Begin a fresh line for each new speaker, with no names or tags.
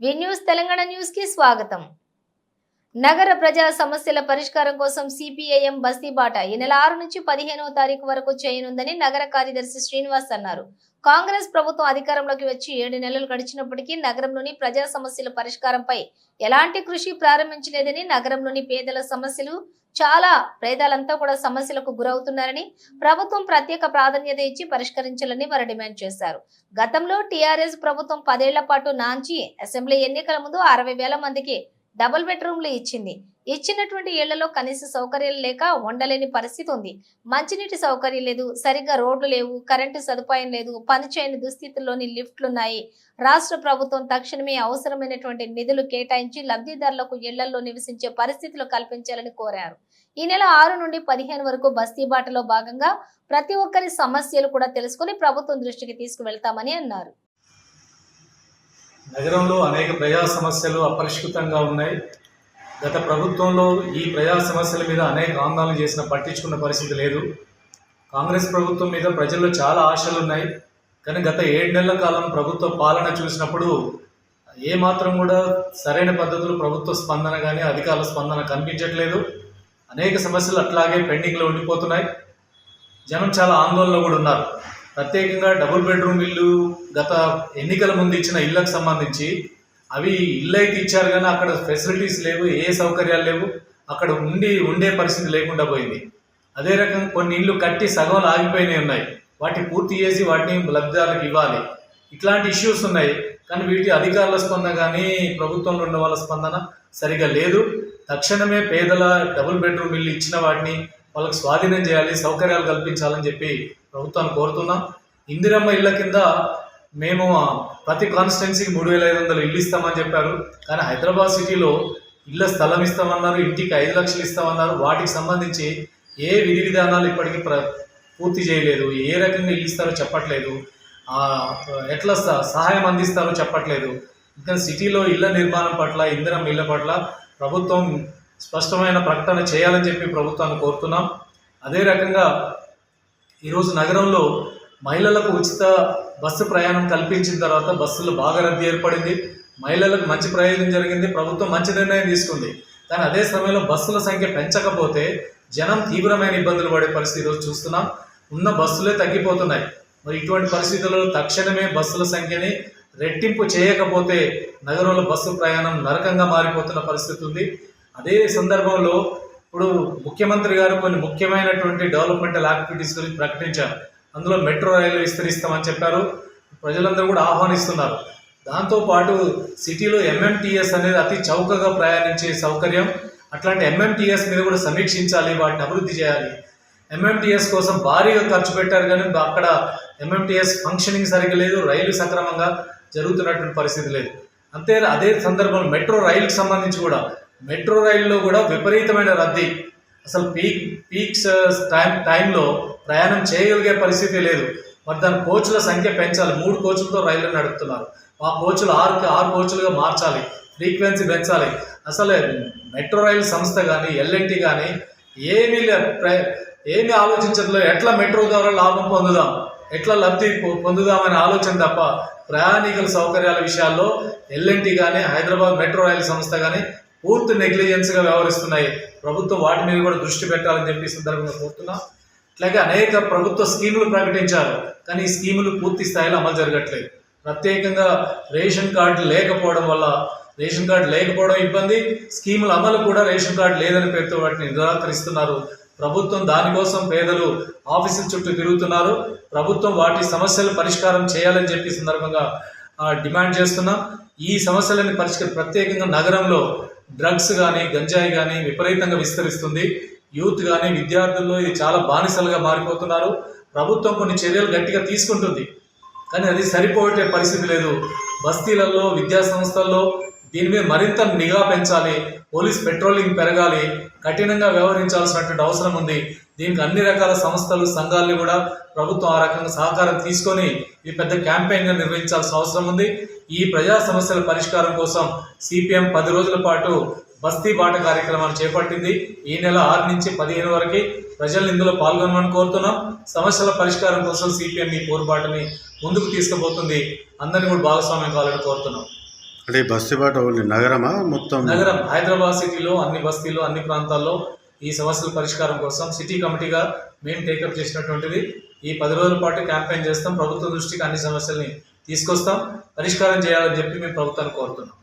వి news Telangana న్యూస్కి స్వాగతం. నగర ప్రజా సమస్యల పరిష్కారం కోసం సిపిఐఎం బస్తీ బాట ఈ నెల ఆరు నుంచి పదిహేనవ తారీఖు వరకు చేయనుందని నగర కార్యదర్శి శ్రీనివాస్ అన్నారు. కాంగ్రెస్ ప్రభుత్వం అధికారంలోకి వచ్చి ఏడు నెలలు గడిచినప్పటికీ నగరంలోని ప్రజా సమస్యల పరిష్కారంపై ఎలాంటి కృషి ప్రారంభించలేదని నగరంలోని పేదల సమస్యలు చాలా పేదలంతా కూడా సమస్యలకు గురవుతున్నారని ప్రభుత్వం ప్రత్యేక ప్రాధాన్యత ఇచ్చి పరిష్కరించాలని వారు డిమాండ్ చేశారు. గతంలో టీఆర్ఎస్ ప్రభుత్వం పదేళ్ళ పాటు నాంచి అసెంబ్లీ ఎన్నికల ముందు అరవై వేల మందికి డబుల్ బెడ్రూమ్లు ఇచ్చింది. ఇచ్చినటువంటి ఏళ్ళలో కనీస సౌకర్యాలు లేక ఉండలేని పరిస్థితి ఉంది. మంచినీటి సౌకర్యం లేదు సరిగ్గా రోడ్లు లేవు కరెంటు సదుపాయం లేదు పనిచేయని దుస్థితుల్లోని లిఫ్ట్లున్నాయి. రాష్ట్ర ప్రభుత్వం తక్షణమే అవసరమైనటువంటి నిధులు కేటాయించి లబ్ధిదారులకు ఇళ్ళలో నివసించే పరిస్థితులు కల్పించాలని కోరారు. ఈ నెల ఆరు నుండి పదిహేను వరకు బస్తీ బాటలో భాగంగా ప్రతి ఒక్కరి సమస్యలు కూడా తెలుసుకుని ప్రభుత్వం దృష్టికి తీసుకువెళ్తామని అన్నారు.
నగరంలో అనేక ప్రజా సమస్యలు అపరిష్కృతంగా ఉన్నాయి. గత ప్రభుత్వంలో ఈ ప్రజా సమస్యల మీద అనేక ఆందోళన చేసిన పట్టించుకున్న పరిస్థితి లేదు. కాంగ్రెస్ ప్రభుత్వం మీద ప్రజల్లో చాలా ఆశలు ఉన్నాయి. కానీ గత ఏడు నెలల కాలం ప్రభుత్వ పాలన చూసినప్పుడు ఏమాత్రం కూడా సరైన పద్ధతులు ప్రభుత్వ స్పందన కానీ అధికారుల స్పందన కనిపించట్లేదు. అనేక సమస్యలు అట్లాగే పెండింగ్లో ఉండిపోతున్నాయి. జనం చాలా ఆందోళనలో కూడా ఉన్నారు. ప్రత్యేకంగా డబుల్ బెడ్రూమ్ ఇల్లు గత ఎన్నికల ముందు ఇచ్చిన ఇళ్ళకు సంబంధించి అవి ఇల్లైతే ఇచ్చారు కానీ అక్కడ ఫెసిలిటీస్ లేవు ఏ సౌకర్యాలు లేవు. అక్కడ ఉండి ఉండే పరిస్థితి లేకుండా పోయింది. అదే రకంగా కొన్ని ఇళ్ళు కట్టి సగం ఆగిపోయినాయి ఉన్నాయి. వాటిని పూర్తి చేసి వాటిని లబ్ధిదారులకు ఇవ్వాలి. ఇట్లాంటి ఇష్యూస్ ఉన్నాయి. కానీ వీటి అధికారుల స్పందన కానీ ప్రభుత్వంలో ఉన్న వాళ్ళ స్పందన సరిగా లేదు. తక్షణమే పేదల డబుల్ బెడ్రూమ్ ఇల్లు ఇచ్చిన వాటిని వాళ్ళకి స్వాధీనం చేయాలి సౌకర్యాలు కల్పించాలని చెప్పి ప్రభుత్వాన్ని కోరుతున్నాం. ఇందిరమ్మ ఇళ్ళ కింద మేము ప్రతి కాన్స్టిట్యున్సీకి మూడు వేల ఐదు వందలు ఇల్లు ఇస్తామని చెప్పారు. కానీ హైదరాబాద్ సిటీలో ఇళ్ళ స్థలం ఇస్తామన్నారు ఇంటికి ఐదు లక్షలు ఇస్తామన్నారు. వాటికి సంబంధించి ఏ విధి విధానాలు ఇప్పటికీ ప్ర పూర్తి చేయలేదు. ఏ రకంగా ఇల్లు ఇస్తారో చెప్పట్లేదు. ఎట్లా సహాయం అందిస్తారో చెప్పట్లేదు. ఇంకా సిటీలో ఇళ్ళ నిర్మాణం పట్ల ఇంధనం ఇళ్ళ పట్ల ప్రభుత్వం స్పష్టమైన ప్రకటన చేయాలని చెప్పి ప్రభుత్వాన్ని కోరుతున్నాం. అదే రకంగా ఈరోజు నగరంలో మహిళలకు ఉచిత బస్సు ప్రయాణం కల్పించిన తర్వాత బస్సులు బాగా రద్దీ ఏర్పడింది. మహిళలకు మంచి ప్రయోజనం జరిగింది. ప్రభుత్వం మంచి నిర్ణయం తీసుకుంది. కానీ అదే సమయంలో బస్సుల సంఖ్య పెంచకపోతే జనం తీవ్రమైన ఇబ్బందులు పడే పరిస్థితి ఈరోజు చూస్తున్నాం. ఉన్న బస్సులే తగ్గిపోతున్నాయి. మరి ఇటువంటి పరిస్థితుల్లో తక్షణమే బస్సుల సంఖ్యని రెట్టింపు చేయకపోతే నగరంలో బస్సు ప్రయాణం నరకంగా మారిపోతున్న పరిస్థితి ఉంది. అదే సందర్భంలో ఇప్పుడు ముఖ్యమంత్రి గారు కొన్ని ముఖ్యమైనటువంటి డెవలప్మెంటల్ యాక్టివిటీస్ గురించి ప్రకటించారు. అందులో మెట్రో రైలు విస్తరిస్తామని చెప్పారు. ప్రజలందరూ కూడా ఆహ్వానిస్తున్నారు. దాంతోపాటు సిటీలో ఎంఎంటీఎస్ అనేది అతి చౌకగా ప్రయాణించే సౌకర్యం. అట్లాంటి ఎంఎంటీఎస్ మీద కూడా సమీక్షించాలి వాటిని అభివృద్ధి చేయాలి. ఎంఎంటీఎస్ కోసం భారీగా ఖర్చు పెట్టారు కానీ అక్కడ ఎంఎంటీఎస్ ఫంక్షనింగ్ సరిగ్గా లేదు రైలు సక్రమంగా జరుగుతున్నటువంటి పరిస్థితి లేదు. అంతే అదే సందర్భంలో మెట్రో రైలుకి సంబంధించి కూడా మెట్రో రైల్లో కూడా విపరీతమైన రద్దీ. అసలు పీక్ పీక్స్ టైం టైంలో ప్రయాణం చేయగలిగే పరిస్థితి లేదు. మరి దాని కోచ్ల సంఖ్య పెంచాలి. మూడు కోచ్లతో రైళ్ళు నడుపుతున్నారు. ఆ కోచ్లు ఆరు ఆరు కోచ్లుగా మార్చాలి. ఫ్రీక్వెన్సీ పెంచాలి. అసలు మెట్రో రైలు సంస్థ కానీ ఎల్ఎన్టీ కానీ ఏమీ లే- ఏమీ ఆలోచించట్లేదు. ఎట్లా మెట్రో ద్వారా లాభం పొందుదాం? ఎట్లా లబ్ధి పొందుదామనే ఆలోచన తప్ప ప్రయాణికుల సౌకర్యాల విషయాల్లో ఎల్ఎన్టీ కానీ హైదరాబాద్ మెట్రో రైలు సంస్థ కానీ పూర్తి నెగ్లిజెన్స్గా వ్యవహరిస్తున్నాయి. ప్రభుత్వం వాటి మీద కూడా దృష్టి పెట్టాలని చెప్పి సందర్భంగా కోరుతున్నాం. ఇట్లాగే అనేక ప్రభుత్వ స్కీములు ప్రకటించారు. కానీ ఈ స్కీములు పూర్తి స్థాయిలో అమలు జరగట్లేదు. ప్రత్యేకంగా రేషన్ కార్డు లేకపోవడం వల్ల రేషన్ కార్డు లేకపోవడం ఇబ్బంది. స్కీముల అమలు కూడా రేషన్ కార్డు లేదని పేరుతో వాటిని నిరాకరిస్తున్నారు. ప్రభుత్వం దానికోసం పేదలు ఆఫీసుల చుట్టూ తిరుగుతున్నారు. ప్రభుత్వం వాటి సమస్యలు పరిష్కారం చేయాలని చెప్పి సందర్భంగా డిమాండ్ చేస్తున్నాం. ఈ సమస్యలను పరిష్కరి ప్రత్యేకంగా నగరంలో డ్రగ్స్ కానీ గంజాయి కానీ విపరీతంగా విస్తరిస్తుంది. యూత్ కానీ విద్యార్థుల్లో ఇది చాలా బానిసలుగా మారిపోతున్నారు. ప్రభుత్వం కొన్ని చర్యలు గట్టిగా తీసుకుంటుంది. కానీ అది సరిపోయే పరిస్థితి లేదు. బస్తీలలో విద్యా సంస్థల్లో దీని మీద మరింత నిఘా పెంచాలి పోలీస్ పెట్రోలింగ్ పెరగాలి కఠినంగా వ్యవహరించాల్సినటువంటి అవసరం ఉంది. దీనికి అన్ని రకాల సంస్థలు సంఘాలను కూడా ప్రభుత్వం ఆ రకంగా సహకారం తీసుకొని ఈ పెద్ద క్యాంపెయిన్గా నిర్వహించాల్సిన అవసరం ఉంది. ఈ ప్రజా సమస్యల పరిష్కారం కోసం సిపిఎం పది రోజుల పాటు బస్తీ బాట కార్యక్రమాన్ని చేపట్టింది. ఈ నెల ఆరు నుంచి పదిహేను వరకు ప్రజలు ఇందులో పాల్గొనమని కోరుతున్నాం. సమస్యల పరిష్కారం కోసం సిపిఎం ఈ పోరుబాటుని ముందుకు తీసుకుపోతుంది. అందరినీ కూడా భాగస్వామ్యం కావాలని కోరుతున్నాం.
అంటే ఈ బస్సు ఓన్లీ నగరమా మొత్తం?
నగరం. హైదరాబాద్ సిటీలో అన్ని బస్తీలు అన్ని ప్రాంతాల్లో ఈ సమస్యల పరిష్కారం కోసం సిటీ కమిటీగా మేము టేకప్ చేసినటువంటిది. ఈ పది రోజుల పాటు క్యాంపెయిన్ చేస్తాం. ప్రభుత్వ దృష్టికి అన్ని సమస్యల్ని తీసుకొస్తాం. పరిష్కారం చేయాలని చెప్పి మేము ప్రభుత్వాన్ని కోరుతున్నాం.